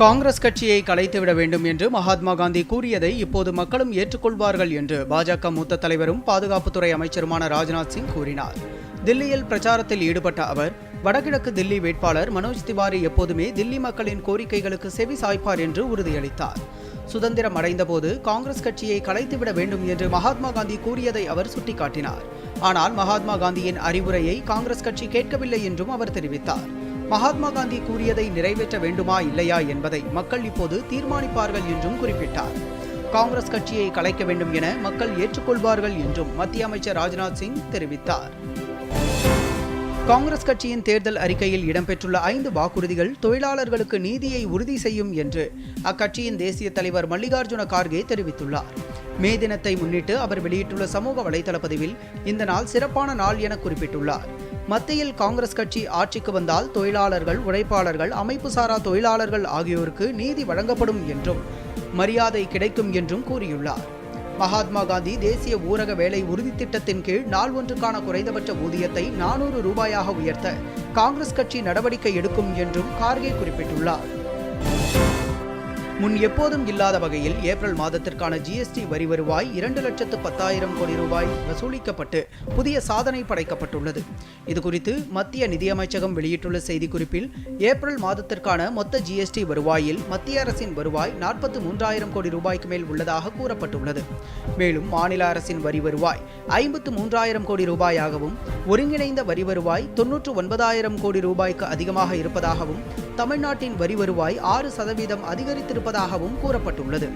காங்கிரஸ் கட்சியை கலைத்துவிட வேண்டும் என்று மகாத்மா காந்தி கூறியதை இப்போது மக்களும் ஏற்றுக்கொள்வார்கள் என்று பாஜக மூத்த தலைவரும் பாதுகாப்புத்துறை அமைச்சருமான ராஜ்நாத் சிங் கூறினார். தில்லியில் பிரச்சாரத்தில் ஈடுபட்ட அவர் வடகிழக்கு தில்லி வேட்பாளர் மனோஜ் திவாரி எப்போதுமே தில்லி மக்களின் கோரிக்கைகளுக்கு செவி சாய்ப்பார் என்று உறுதியளித்தார். சுதந்திரம் அடைந்தபோது காங்கிரஸ் கட்சியை கலைத்துவிட வேண்டும் என்று மகாத்மா காந்தி கூறியதை அவர் சுட்டிக்காட்டினார். ஆனால் மகாத்மா காந்தியின் அறிவுரையை காங்கிரஸ் கட்சி கேட்கவில்லை என்றும் அவர் தெரிவித்தார். மகாத்மா காந்தி கூறியதை நிறைவேற்ற வேண்டுமா இல்லையா என்பதை மக்கள் இப்போது தீர்மானிப்பார்கள் என்றும் குறிப்பிட்டார். காங்கிரஸ் கட்சியை கலைக்க வேண்டும் என மக்கள் ஏற்றுக்கொள்வார்கள் என்றும் மத்திய அமைச்சர் ராஜ்நாத் சிங் தெரிவித்தார். காங்கிரஸ் கட்சியின் தேர்தல் அறிக்கையில் இடம்பெற்றுள்ள ஐந்து வாக்குறுதிகள் தொழிலாளர்களுக்கு நீதியை உறுதி செய்யும் என்று அக்கட்சியின் தேசிய தலைவர் மல்லிகார்ஜுன கார்கே தெரிவித்துள்ளார். மே தினத்தை முன்னிட்டு அவர் வெளியிட்டுள்ள சமூக வலைதள பதிவில் இந்த நாள் சிறப்பான நாள் என குறிப்பிட்டுள்ளார். மத்தியில் காங்கிரஸ் கட்சி ஆட்சிக்கு வந்தால் தொழிலாளர்கள் உழைப்பாளர்கள் அமைப்பு சாரா தொழிலாளர்கள் ஆகியோருக்கு நீதி வழங்கப்படும் என்றும் மரியாதை கிடைக்கும் என்றும் கூறியுள்ளார். மகாத்மா காந்தி தேசிய ஊரக வேலை உறுதி திட்டத்தின் கீழ் நாள் ஒன்றுக்கான குறைந்தபட்ச ஊதியத்தை நானூறு ரூபாயாக உயர்த்த காங்கிரஸ் கட்சி நடவடிக்கை எடுக்கும் என்றும் கார்கே குறிப்பிட்டுள்ளார். முன் எப்போதும் இல்லாத வகையில் ஏப்ரல் மாதத்திற்கான ஜிஎஸ்டி வரி வருவாய் இரண்டு லட்சத்து பத்தாயிரம் கோடி ரூபாய் வசூலிக்கப்பட்டு புதிய சாதனை படைக்கப்பட்டுள்ளது. இதுகுறித்து மத்திய நிதியமைச்சகம் வெளியிட்டுள்ள செய்திக்குறிப்பில் ஏப்ரல் மாதத்திற்கான மொத்த ஜிஎஸ்டி வருவாயில் மத்திய அரசின் வருவாய் நாற்பத்து மூன்றாயிரம் கோடி ரூபாய்க்கு மேல் உள்ளதாக கூறப்பட்டுள்ளது. மேலும் மாநில அரசின் வரி வருவாய் ஐம்பத்து மூன்றாயிரம் கோடி ரூபாயாகவும் ஒருங்கிணைந்த வரி வருவாய் தொன்னூற்று ஒன்பதாயிரம் கோடி ரூபாய்க்கு அதிகமாக இருப்பதாகவும் தமிழ்நாட்டின் வரி வருவாய் ஆறு சதவீதம் அதிகரித்திருப்பதாகவும் கூறப்பட்டுள்ளது.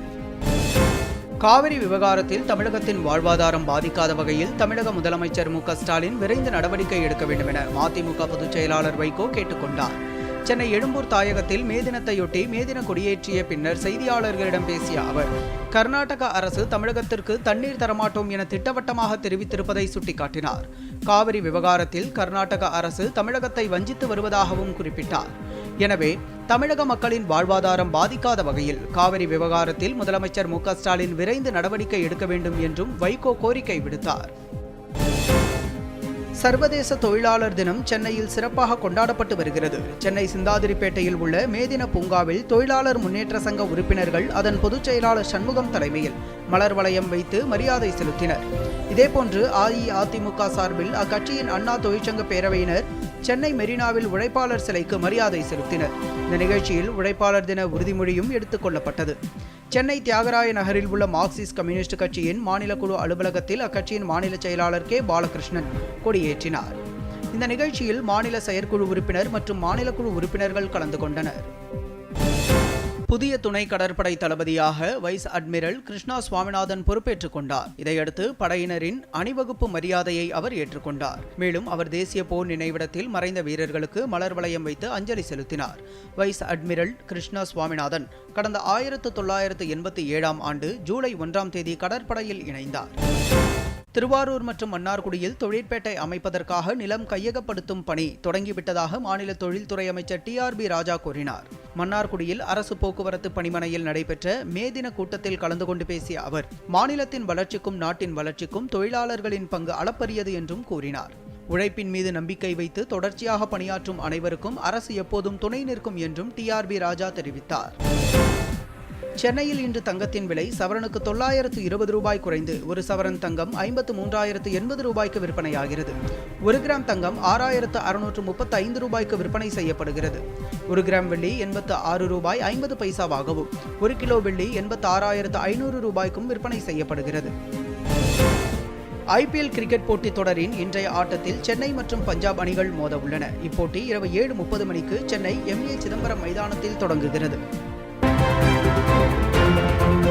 காவிரி விவகாரத்தில் தமிழகத்தின் வாழ்வாதாரம் பாதிக்காத வகையில் தமிழக முதலமைச்சர் மு ஸ்டாலின் விரைந்து நடவடிக்கை எடுக்க வேண்டும் என மதிமுக பொதுச் செயலாளர் வைகோ கேட்டுக்கொண்டார். சென்னை எழும்பூர் தாயகத்தில் மே தினத்தையொட்டி மே தின கொடியேற்றிய பின்னர் செய்தியாளர்களிடம் பேசிய அவர் கர்நாடக அரசு தமிழகத்திற்கு தண்ணீர் தரமாட்டோம் என திட்டவட்டமாக தெரிவித்திருப்பதை சுட்டிக்காட்டினார். காவிரி விவகாரத்தில் கர்நாடக அரசு தமிழகத்தை வஞ்சித்து வருவதாகவும் குறிப்பிட்டார். எனவே தமிழக மக்களின் வாழ்வாதாரம் பாதிக்காத வகையில் காவிரி விவகாரத்தில் முதலமைச்சர் மு ஸ்டாலின் விரைந்து நடவடிக்கை எடுக்க வேண்டும் என்றும் வைகோ கோரிக்கை விடுத்தார். சர்வதேச தொழிலாளர் தினம் சென்னையில் சிறப்பாக கொண்டாடப்பட்டு வருகிறது. சென்னை சிந்தாதிரிப்பேட்டையில் உள்ள மேதின பூங்காவில் தொழிலாளர் முன்னேற்ற சங்க உறுப்பினர்கள் அதன் பொதுச் செயலாளர் சண்முகம் தலைமையில் மலர் வளையம் வைத்து மரியாதை செலுத்தினர். இதேபோன்று அஇஅதிமுக சார்பில் அக்கட்சியின் அண்ணா தொழிற்சங்க பேரவையினர் சென்னை மெரினாவில் உழைப்பாளர் சிலைக்கு மரியாதை செலுத்தினர். இந்த நிகழ்ச்சியில் உழைப்பாளர் தின உறுதிமொழியும் எடுத்துக் கொள்ளப்பட்டது. சென்னை தியாகராய நகரில் உள்ள மார்க்சிஸ்ட் கம்யூனிஸ்ட் கட்சியின் மாநில குழு அலுவலகத்தில் அக்கட்சியின் மாநில செயலாளர் கே. பாலகிருஷ்ணன் கொடியேற்றினார். இந்த நிகழ்ச்சியில் மாநில செயற்குழு உறுப்பினர் மற்றும் மாநில குழு உறுப்பினர்கள் கலந்து கொண்டனர். புதிய துணை கடற்படை தளபதியாக வைஸ் அட்மிரல் கிருஷ்ணா சுவாமிநாதன் பொறுப்பேற்றுக் கொண்டார். இதையடுத்து படையினரின் அணிவகுப்பு மரியாதையை அவர் ஏற்றுக்கொண்டார். மேலும் அவர் தேசிய போர் நினைவிடத்தில் மறைந்த வீரர்களுக்கு மலர் வளையம் வைத்து அஞ்சலி செலுத்தினார். வைஸ் அட்மிரல் கிருஷ்ணா சுவாமிநாதன் கடந்த ஆயிரத்து தொள்ளாயிரத்து எண்பத்தி ஏழாம் ஆண்டு ஜூலை ஒன்றாம் தேதி கடற்படையில் இணைந்தார். திருவாரூர் மற்றும் மன்னார்குடியில் தொழிற்பேட்டை அமைப்பதற்காக நிலம் கையகப்படுத்தும் பணி தொடங்கிவிட்டதாக மாநில தொழில்துறை அமைச்சர் டி ஆர் பி ராஜா கூறினார். மன்னார்குடியில் அரசு போக்குவரத்து பணிமனையில் நடைபெற்ற மே தின கூட்டத்தில் கலந்து கொண்டு பேசிய அவர் மாநிலத்தின் வளர்ச்சிக்கும் நாட்டின் வளர்ச்சிக்கும் தொழிலாளர்களின் பங்கு அளப்பரியது என்றும் கூறினார். உழைப்பின் மீது நம்பிக்கை வைத்து தொடர்ச்சியாக பணியாற்றும் அனைவருக்கும் அரசு எப்போதும் துணை நிற்கும் என்றும் டி ராஜா தெரிவித்தார். சென்னையில் இன்று தங்கத்தின் விலை சவரனுக்கு தொள்ளாயிரத்து இருபது ரூபாய் குறைந்து ஒரு சவரன் தங்கம் ஐம்பத்து மூன்றாயிரத்து எண்பது ரூபாய்க்கு விற்பனையாகிறது. ஒரு கிராம் தங்கம் ஆறாயிரத்து அறுநூற்று முப்பத்து ஐந்து ரூபாய்க்கு விற்பனை செய்யப்படுகிறது. ஒரு கிராம் வெள்ளி எண்பத்து ஆறு ரூபாய் ஐம்பது பைசாவாகவும் ஒரு கிலோ வெள்ளி எண்பத்து ஆறாயிரத்து ஐநூறு ரூபாய்க்கும் விற்பனை செய்யப்படுகிறது. ஐபிஎல் கிரிக்கெட் போட்டித் தொடரின் இன்றைய ஆட்டத்தில் சென்னை மற்றும் பஞ்சாப் அணிகள் மோத உள்ளன இப்போட்டி இரவு ஏழு முப்பது மணிக்கு சென்னை எம்ஏ சிதம்பரம் மைதானத்தில் தொடங்குகிறது. Thank you.